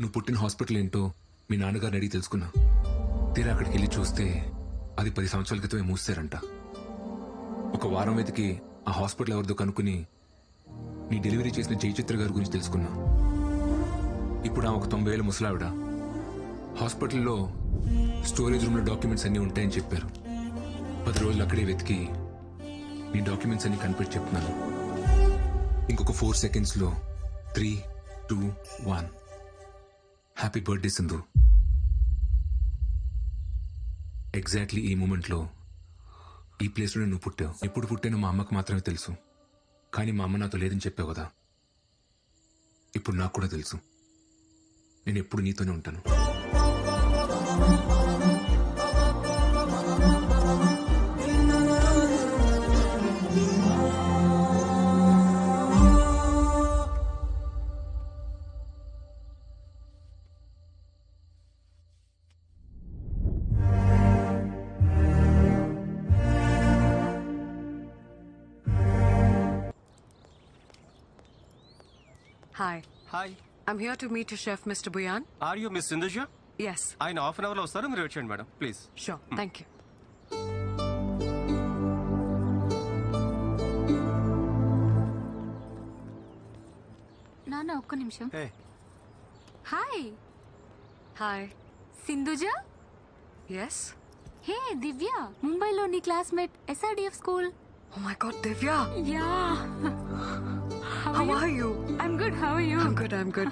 నువ్వు పుట్టిన హాస్పిటల్ ఏంటో మీ నాన్నగారిని అడిగి తెలుసుకున్నా. తీరా అక్కడికి వెళ్ళి చూస్తే అది పది సంవత్సరాల క్రితమే మూసారంట ఒక వారం వెతికి ఆ హాస్పిటల్ ఎవరిదో కనుక్కుని నీ డెలివరీ చేసిన జయచిత్ర గారి గురించి తెలుసుకున్నా. ఇప్పుడు ఆమె ఒక తొంభై ఏళ్ళ ముసలావిడ. హాస్పిటల్లో స్టోరేజ్ రూమ్లో డాక్యుమెంట్స్ అన్నీ ఉంటాయని చెప్పారు. పది రోజులు అక్కడే వెతికి నీ డాక్యుమెంట్స్ అన్ని కనిపెట్టి చెప్తున్నాను. ఇంకొక ఫోర్ సెకండ్స్లో three two one. Happy birthday Sindhu. Exactly ఈ మూమెంట్లో ఈ ప్లేస్లోనే నువ్వు పుట్టావు. ఎప్పుడు పుట్టానో మా అమ్మకు మాత్రమే తెలుసు. కానీ మా అమ్మ నాతో లేదని చెప్పావు కదా. ఇప్పుడు నాకు కూడా తెలుసు. నేను ఎప్పుడు నీతోనే ఉంటాను. Hi, hi I'm here to meet your chef, Mr. Buyan. Are you miss Sindhuja Yes, ఆయన హాఫ్ అన్ అవర్లో వస్తారు మీరు వచ్చేయండి madam please sure. Thank you. నాన్న ఒక్క నిమిషం ఏ hi Hi. Sindhuja Yes? Hey Divya ముంబైలో నీ classmate SRDF school Oh my god, Divya! Yeah How are you? I'm good how you I'm good, I'm good.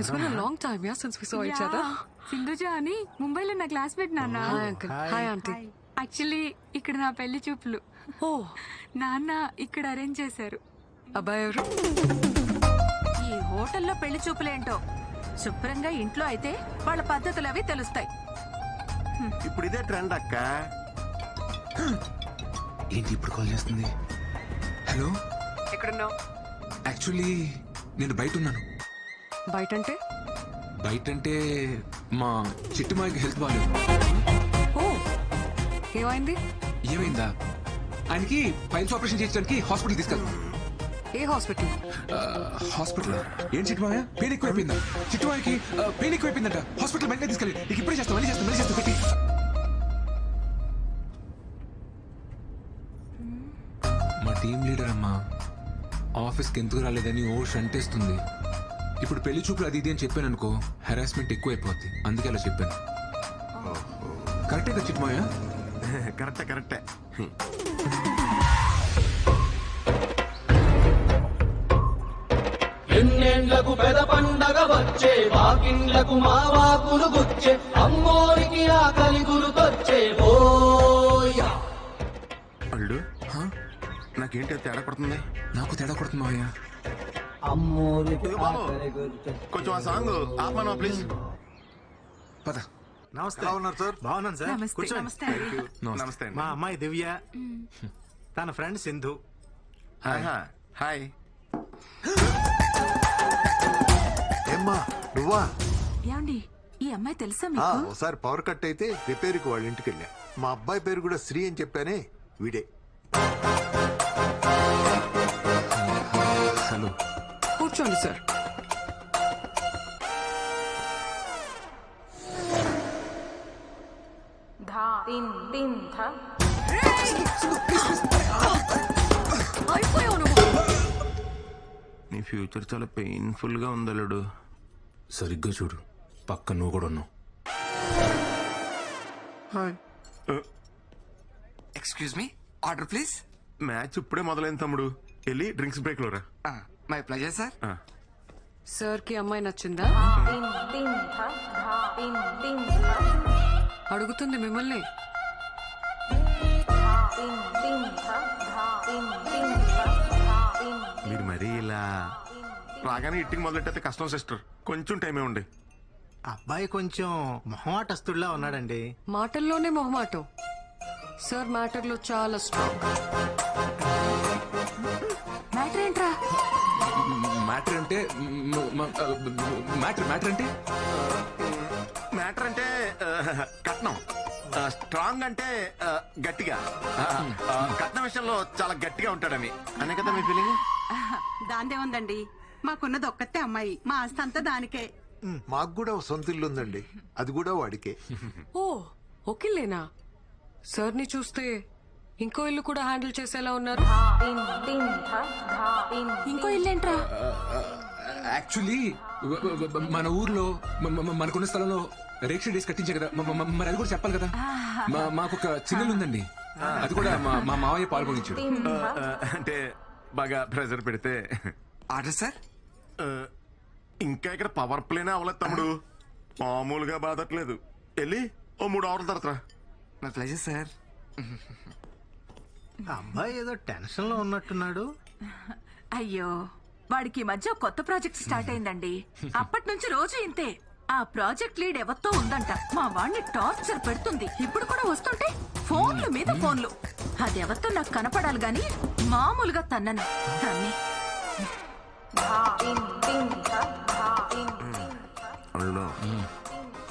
It's been a long time, yeah, since we saw each other. Sindhuja అని ముంబైలో నా classmate నాన్న Hi, uncle. Hi, auntie. Actually ఇక్కడ నా పెళ్ళి చూపులు. Oh, నాన్న ఇక్కడ అరేంజ్ చేశారు. అబ్బాయి ఎవరు? ఈ హోటల్లో పెళ్ళి చూపులేంటో? శుభ్రంగా ఇంట్లో అయితే వాళ్ళ పద్ధతులు అవి తెలుస్తాయి. ఇప్పుడు ఇదే ట్రెండ్ అక్క. ఏంటి ఇప్పుడు కాల్ చేస్తుంది? హలో? ఎక్కడున్నావు? యాక్చువల్లీ నేను బయట ఉన్నాను బయట అంటే బయట అంటే మా చిట్టుమాయికి హెల్త్ బాగాలేదు ఓ ఏమైంది? ఏమైందా? ఆయనకి పైల్స్ ఆపరేషన్ చేయించడానికి హాస్పిటల్ తీసుకెళ్తాం ఏ హాస్పిటల్? హాస్పిటల్? ఏం చిట్టుమాయ? పెయిన్ ఎక్కువైపోయిందా? చిట్టుమాయకి పెయిన్ ఎక్కువైపోయిందంట. హాస్పిటల్ వెంటనే తీసుకెళ్ళి నీకు ఇప్పుడే చేస్తాం మళ్ళీ చేస్తాం మళ్ళీ చేస్తాం పెట్టి. మా టీం లీడర్ అమ్మా. ఆఫీస్కి ఎందుకు రాలేదని ఓ అంటేస్తుంది ఇప్పుడు పెళ్ళి చూపులు అది ఇది అని చెప్పాను అనుకో హెరాస్మెంట్ ఎక్కువైపోద్ది. అందుకే అలా చెప్పాను. కరెక్టే కదా కరెక్టే కరెక్టే. ఎన్నెండ్లకు పెద పండగ వచ్చే వాకిండ్లకు మా వాకులు గుచ్చే అమ్మోరికి ఆకలి గురుకొచ్చే బోయా అల్లుడు నాకేంటి అది తేడా కొడుతుంది? నాకు తేడా కొడుతుంది మావయ్య. బాబు. కొంచెం ఆ సాంగ్ ఆపమా ప్లీజ్? పద. నమస్తే. ఉన్నారు సార్? బాగున్నాను సార్. నమస్తే కూర్చోండి. నమస్తే. మా అమ్మాయి దివ్య తన ఫ్రెండ్ సింధు. హాయ్. ఏమ్మా నువ్వా? ఏమండి ఈ అమ్మాయి తెలుసా ఆ, మీకు ఒకసారి పవర్ కట్ అయితే రిపేర్కి వాళ్ళ ఇంటికి వెళ్ళా మా అబ్బాయి పేరు కూడా శ్రీ అని చెప్పానే వీడే. హలో కూర్చోండి సార్. నీ ఫ్యూచర్ చాలా పెయిన్ఫుల్గా ఉంది అల్లుడు సరిగ్గా చూడు. పక్క నువ్వు కూడా ఉన్నావు. Hi. Excuse me? Order please? Match ఇప్పుడే మొదలైంది తమ్ముడు. వెళ్ళి డ్రింక్స్ బ్రేక్లో రా మై ప్లెజర్ సార్ సార్కి అమ్మాయి నచ్చిందా? అడుగుతుంది మిమ్మల్ని. మీరు మరీ ఇలా రాగానే ఇట్టింగ్ మొదలెట్టయితే కష్టం సిస్టర్. కొంచెం టైమే ఉండి. అబ్బాయి కొంచెం మొహమాటస్తుడిలా ఉన్నాడండి. మాటల్లోనే మొహమాటం. సార్ మ్యాటర్లో చాలా స్ట్రాంగ్ మ్యాటర్ అంటే మ్యాటర్ మ్యాటర్ అంటే? మ్యాటర్ అంటే కట్నం. స్ట్రాంగ్ అంటే గట్టిగా. కట్నం విషయంలో చాలా గట్టిగా ఉంటాడని. అనే కదా మీ ఫీలింగ్ దాందే ఉందండి. మాకున్నది ఒక్కతే అమ్మాయి. మా ఆస్తి అంతా దానికే. మాకు కూడా ఒక సొంత ఇల్లు ఉందండి. అది కూడా వాడికే. ఓ ఒకిల్లేనా? సార్ని చూస్తే ఇంకో ఇల్లు కూడా హ్యాండిల్ చేసేలా ఉన్నారు? ఇంకో ఇల్లేంట్రా యాక్చువల్లీ మన ఊర్లో మనకున్న స్థలంలో రేక్ష డేస్ కట్టించే కదా. మరి అది కూడా చెప్పాలి కదా. మా- మాకు ఒక చిన్నలు ఉందండి. అది కూడా మా మా మావయ్య పాల్గొనించాడు అంటే బాగా ప్రెజర్ పెడితే. ఆర్డర్ సార్ ఇంకా ఇక్కడ పవర్ ప్లేనే అవ్వలేదు తమ్ముడు. మామూలుగా బాధట్లేదు. వెళ్ళి ఓ మూడు అవర్ల తర్వాత మై ప్లెజర్ సార్ అబ్బాయి ఏదో టెన్షన్లో ఉన్నట్టున్నాడు. అయ్యో వాడికి ఈ మధ్య కొత్త ప్రాజెక్ట్ స్టార్ట్ అయిందండి. అప్పటి నుంచి రోజు ఇంతే. ఆ ప్రాజెక్ట్ లీడ్ ఎవరితో ఉందంట. మా వాడిని టార్చర్ పెడుతుంది. ఇప్పుడు కూడా వస్తుంటే ఫోన్లు మీద ఫోన్లు. అది ఎవరితో నాకు కనపడాలి గాని మామూలుగా తన్నను తన్ని. అల్లు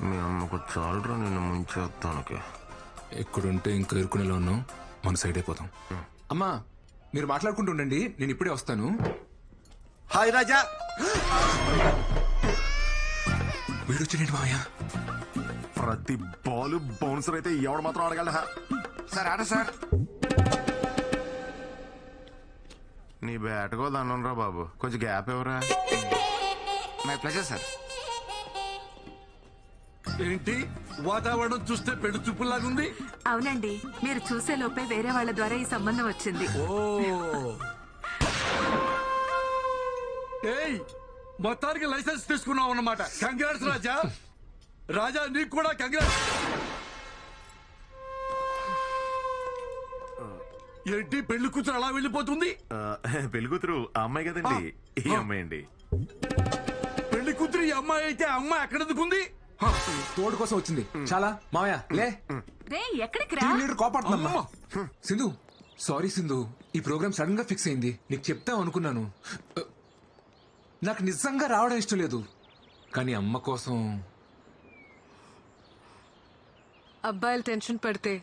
మీ అమ్మకు చాలురా నిన్ను ముంచేస్తానికి ఎక్కడుంటే ఇంకా ఇరుకునేలా ఉన్నాం మన సైడ్ అయిపోతాం అమ్మా మీరు మాట్లాడుకుంటూ ఉండండి. నేను ఇప్పుడే వస్తాను. హాయ్ రాజా. వీడు వచ్చిండి మావయ్య? ప్రతి బాల్ బౌన్సర్ అయితే ఎవడు మాత్రం అడగలరా సార్ ఆర్డర్ సార్. నీ బ్యాటకో దండం బాబు. కొంచెం గ్యాప్ ఎవరా మై ప్లెజర్ సార్ ఏంటి? వాతావరణం చూస్తే పెళ్ళి చూపులాగుంది అవునండి మీరు చూసే లోపే వేరే వాళ్ళ ద్వారా ఈ సంబంధం వచ్చింది. ఓ. ఏయ్ మొత్తానికి లైసెన్స్ తీసుకున్నావు అన్నమాట. కంగ్రాట్స్ రాజా. రాజా నీకు కూడా కంగ్రాట్స్. ఏంటి పెళ్ళి కూతురు అలా వెళ్ళిపోతుంది? పెళ్ళి కూతురు ఆ అమ్మాయి కదండి. ఈ అమ్మాయి అండి. పెళ్ళి కూతురు ఈ అమ్మాయి అయితే అమ్మాయి ఎక్కడెందుకుంది తోడు కోసం వచ్చింది. చాలా? మావయ్య లే. రే ఎక్కడికి రా టీం లీడర్ కోపాడుతుందమ్మా సింధు సారీ సింధు. ఈ ప్రోగ్రామ్ సడన్గా ఫిక్స్ అయింది. నీకు చెప్తాం అనుకున్నాను. నాకు నిజంగా రావడం ఇష్టం లేదు. కానీ అమ్మ కోసం. అబ్బాయిలు టెన్షన్ పడితే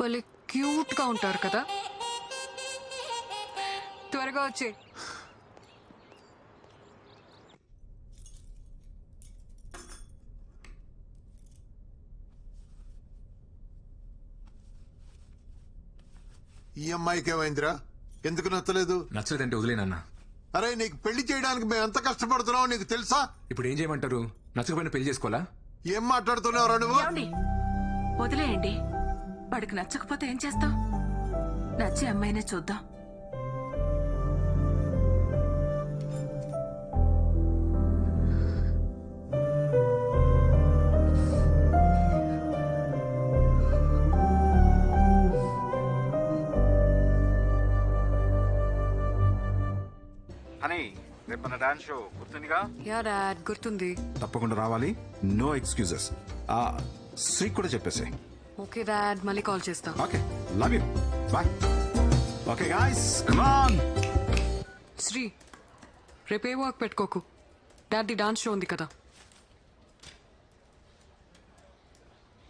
భలే క్యూట్గా ఉంటారు కదా. త్వరగా వచ్చే ఈ అమ్మాయికి ఏమైందిరా? ఎందుకు నచ్చలేదు? నచ్చలేదంటే వదిలేనన్నా అరే నీకు పెళ్ళి చేయడానికి మేము ఎంత కష్టపడుతున్నావు నీకు తెలుసా? ఇప్పుడు ఏం చేయమంటారు? నచ్చకపోయినా పెళ్ళి చేసుకోవాలా? ఏం మాట్లాడుతున్నావురా నువ్వు? ఏమండి? వదిలేయండి. వాడికి నచ్చకపోతే ఏం చేస్తాం నచ్చే అమ్మాయినే చూద్దాం. డాన్స్ షో గుర్తుందిగా? యా డాడ్ గుర్తుంది. తప్పకుండా రావాలి. నో ఎక్స్క్యూజెస్ ఆ శ్రీ కూడా చెప్పేసి ఓకే డాడ్ మళ్ళీ కాల్ చేస్తా. Okay love you. Bye okay guys come on Sri రేపే వర్క్ పెట్టుకోకు? డాడీ డాన్స్ షో ఉంది కదా.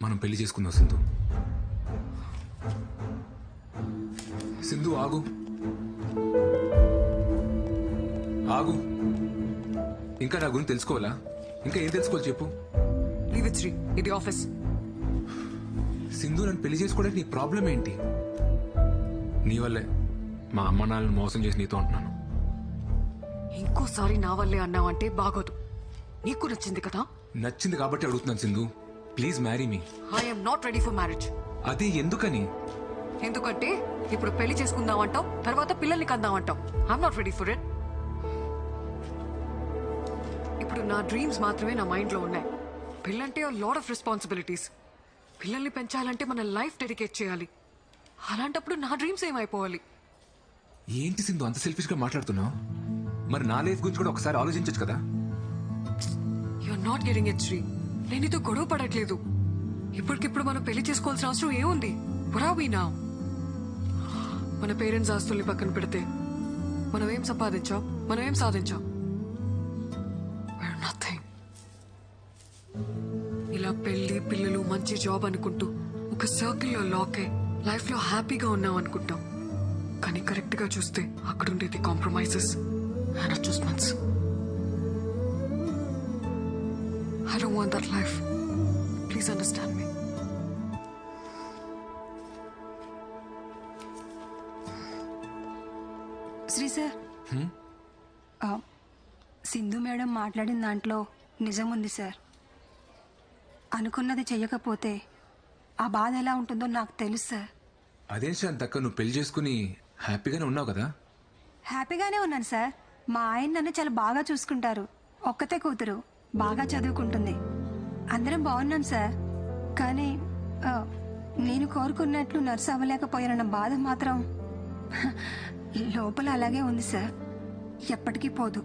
మనం పెళ్ళి చేసుకుందాం సింధు. సింధు ఆగు. ఆగు. ఇంకా నా గురించి తెలుసుకోవాలా? ఇంకా ఏం తెలుసుకోవాలి చెప్పు. లీవ్ ఇట్ శ్రీ ఇది ఆఫీస్ సింధు నన్ను పెళ్ళి చేసుకోవడానికి నీ ప్రాబ్లం ఏంటి? నీ వల్లే మా అమ్మ నాన్నని మోసం చేసి నీతో అంటున్నాను ఇంకోసారి నా వల్లే అన్నావంటే బాగోదు. నీకు నచ్చింది కదా? నచ్చింది కాబట్టి అడుగుతున్నాను Sindhu. Please marry me I'm not ready for marriage అదే ఎందుకని? ఎందుకంటే ఇప్పుడు పెళ్ళి చేసుకుందాం అంటావు తర్వాత పిల్లల్ని కందాం అంటావు. I'm not ready for it ఇప్పుడు నా డ్రీమ్స్ మాత్రమే నా మైండ్లో ఉన్నాయి. పెళ్ళంటే లాట్ ఆఫ్ రెస్పాన్సిబిలిటీస్ పిల్లల్ని పెంచాలంటే మన లైఫ్ డెడికేట్ చేయాలి. అలాంటప్పుడు నా డ్రీమ్స్ ఏమైపోవాలి? ఏంటి సింధు అంత సెల్ఫిష్గా మాట్లాడుతున్నావు? మరి నా లైఫ్ గురించి కూడా ఒకసారి ఆలోచించచ్చు కదా? You're not getting it Sri నేను ఇదో గొడవ పడట్లేదు. ఇప్పటికిప్పుడు మనం పెళ్ళి చేసుకోవాల్సిన అవసరం ఏముంది? నా మన పేరెంట్స్ ఆస్తుల్ని పక్కన పెడితే మనం ఏం సంపాదించాం? మనం ఏం సాధించాం? పెళ్ళి పిల్లలు మంచి జాబ్ అనుకుంటూ ఒక సర్కిల్లో లాక్ అయి లైఫ్లో హ్యాపీగా ఉన్నాం అనుకుంటాం. కానీ కరెక్ట్గా చూస్తే అక్కడ ఉండేది compromises and adjustments I don't want that life please understand me Sri sir. ఆ, సింధు మేడం మాట్లాడిన దాంట్లో నిజం ఉంది సార్. అనుకున్నది చెయ్యకపోతే ఆ బాధ ఎలా ఉంటుందో నాకు తెలుసు సార్. అదేం శాంతక్క నువ్వు పెళ్ళి చేసుకుని హ్యాపీగానే ఉన్నావు కదా? హ్యాపీగానే ఉన్నాను సార్. మా ఆయన నన్ను చాలా బాగా చూసుకుంటారు. ఒక్కతే కూతురు బాగా చదువుకుంటుంది. అందరం బాగున్నాం సార్. కానీ ఆ, నేను కోరుకున్నట్లు నర్సు అవ్వలేకపోయానన్న బాధ మాత్రం లోపల అలాగే ఉంది సార్. ఎప్పటికీ పోదు.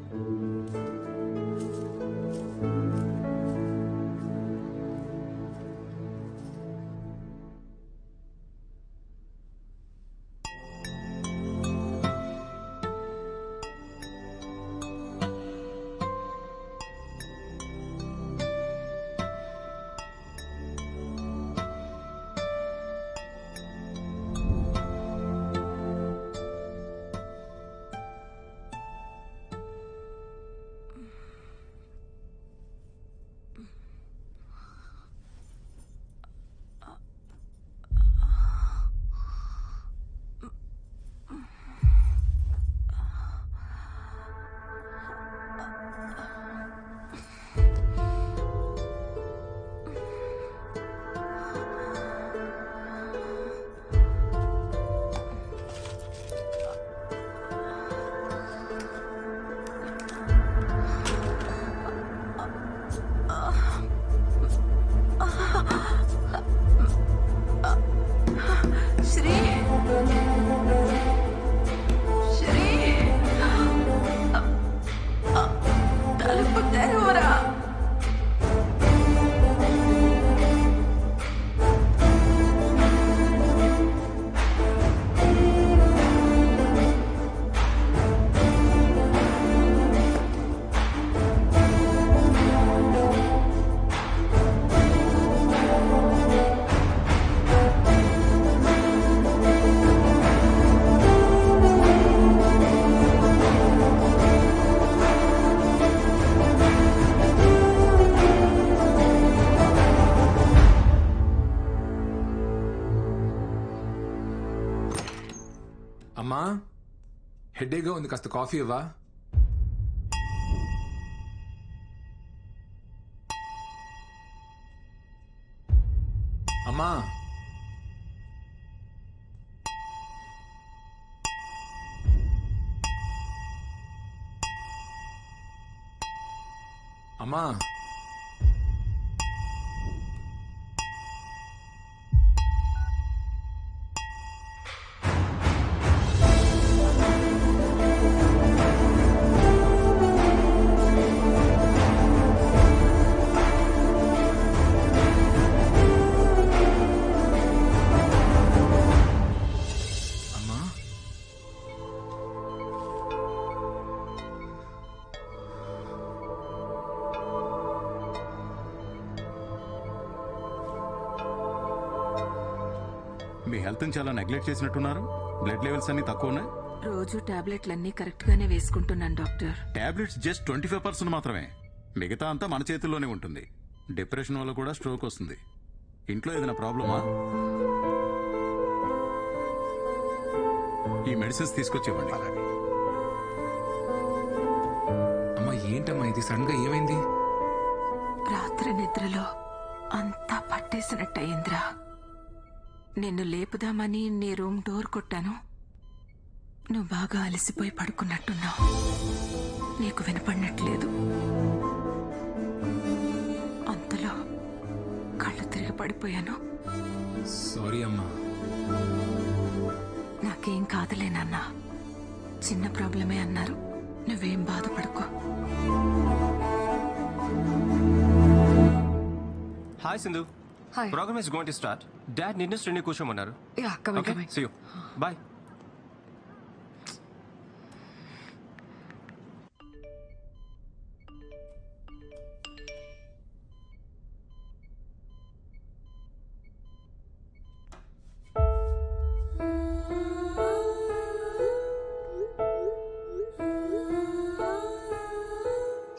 హెడేగా ఉంది కాస్త కాఫీ ఇవ్వా అమ్మా అమ్మా అమ్మా మీ హెల్త్ చాలా నెగ్లెక్ట్ చేసినట్టున్నారు? బ్లడ్ లెవెల్స్ అన్ని తక్కువ ఉన్నాయి? రోజు టాబ్లెట్లన్నీ కరెక్ట్ గానే వేసుకుంటున్నాను doctor. Tablets just twenty five percent మాత్రమే. మిగతా అంతా మన చేతుల్లోనే ఉంటుంది. డిప్రెషన్ వల్ల కూడా స్ట్రోక్ వస్తుంది. ఇంట్లో ఏదైనా ప్రాబ్లమా? ఈ మెడిసిన్స్ తీసుకొచ్చేవ్వండి. అమ్మా ఏంటమ్మా ఇది? సడన్గా ఏమైంది? రాత్రి నిద్రలో అంతా పట్టేసినట్టయిందిరా. నిన్ను లేపుదామని నీ రూమ్ డోర్ కొట్టాను. నువ్వు బాగా అలసిపోయి పడుకున్నట్టున్నావు. నీకు వినపడినట్లేదు. అంతలో కళ్ళు తిరిగి పడిపోయాను. సారీ అమ్మా. నాకేం కాదులే నాన్న. చిన్న ప్రాబ్లమే అన్నారు. నువ్వేం బాధపడుకో. Hi Sindhu hi programme is going to start dad నిన్ను Shreni కూర్చోమన్నారు. Yeah coming okay coming see you bye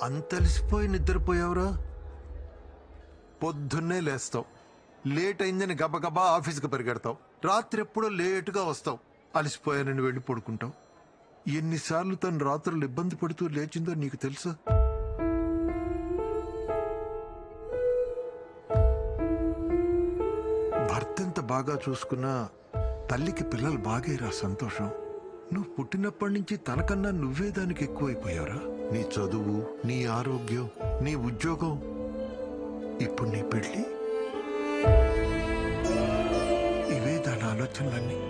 అంత అలసిపోయి నిద్రపోయావురా? పొద్దున్నే లేస్తావు. లేట్ అయిందని గబగబా ఆఫీస్కి పరిగెడతావు. రాత్రి ఎప్పుడో లేటుగా వస్తావు. అలసిపోయానని వెళ్ళి పడుకుంటావు. ఎన్నిసార్లు తను రాత్రులు ఇబ్బంది పడుతూ లేచిందో నీకు తెలుసా? భర్తంత బాగా చూసుకున్నా తల్లికి పిల్లలు బాగేరా సంతోషం. నువ్వు పుట్టినప్పటి నుంచి తనకన్నా నువ్వే దానికి ఎక్కువైపోయావురా. నీ చదువు నీ ఆరోగ్యం నీ ఉద్యోగం. ఇప్పుడు నీ పెళ్ళి? to learning.